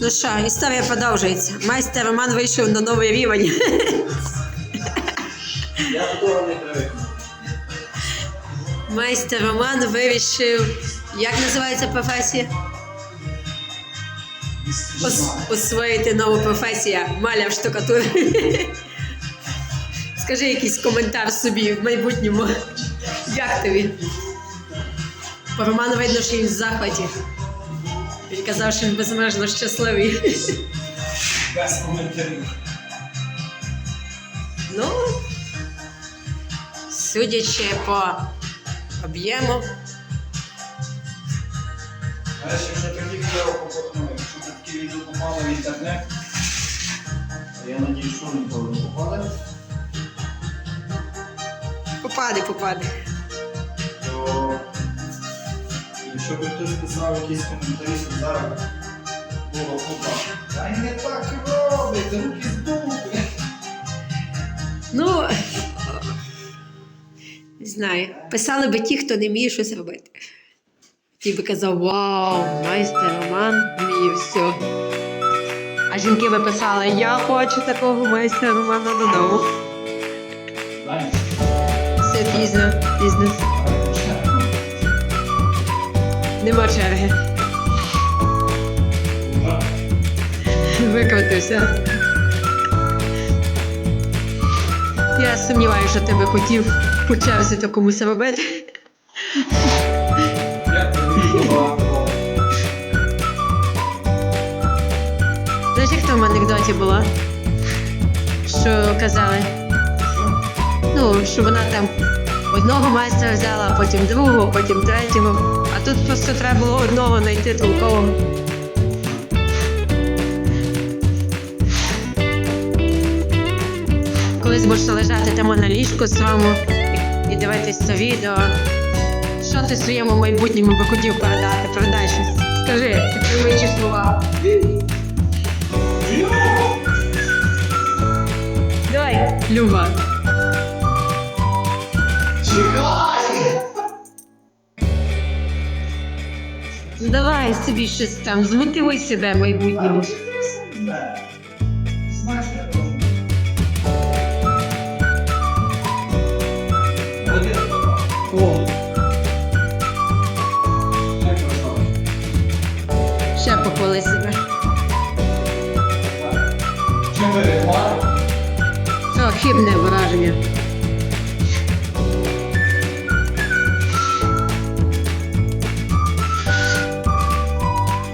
Ну що, історія продовжується. Майстер Роман вийшов на новий рівень. Я до не привикну. Майстер Роман вирішив. Як називається професія? Ос- освоїти нову професію маляр штукатур. Скажи якийсь коментар собі в майбутньому. Як тобі? По Роману видно, що він в захваті. Він казав, що він безмежно щасливий. Без коментарів. Ну, судячи по об'єму, Знаєш, якщо такі відео попа- ну, якщо такі відео попали в інтернет, я надію, що ніколи не попали, попаде, попаде. то якщо б хтось писав якісь коментарі, то зараз було купа. Та й не так робить, руки з дупи. Ну, не знаю. Писали би ті, хто не вміє щось робити. Ті би казав, вау, майстер Роман вміє все. А жінки би писали, я хочу такого майстера Романа додому. Все пізно, пізно. Нема черги. Викрутився. Я сумніваюся, що ти би хотів по черзі то комусь робити. Знаєш, як там в анекдоті було? Що казали? Ну, що вона там одного майстра взяла, потім другого, потім третього. А тут просто треба було одного знайти толкового. Колись можете лежати там на ліжку своєму і, і дивитись це відео. Що ти своєму майбутньому би хотів передати? Передай щось. Скажи, підтримуючи слова. Давай, Люба. Чекай! Давай собі щось там, змотивуй себе майбутньому. Молодець, папа. О. Ще похвали себе. Чим ви? Це хибне враження.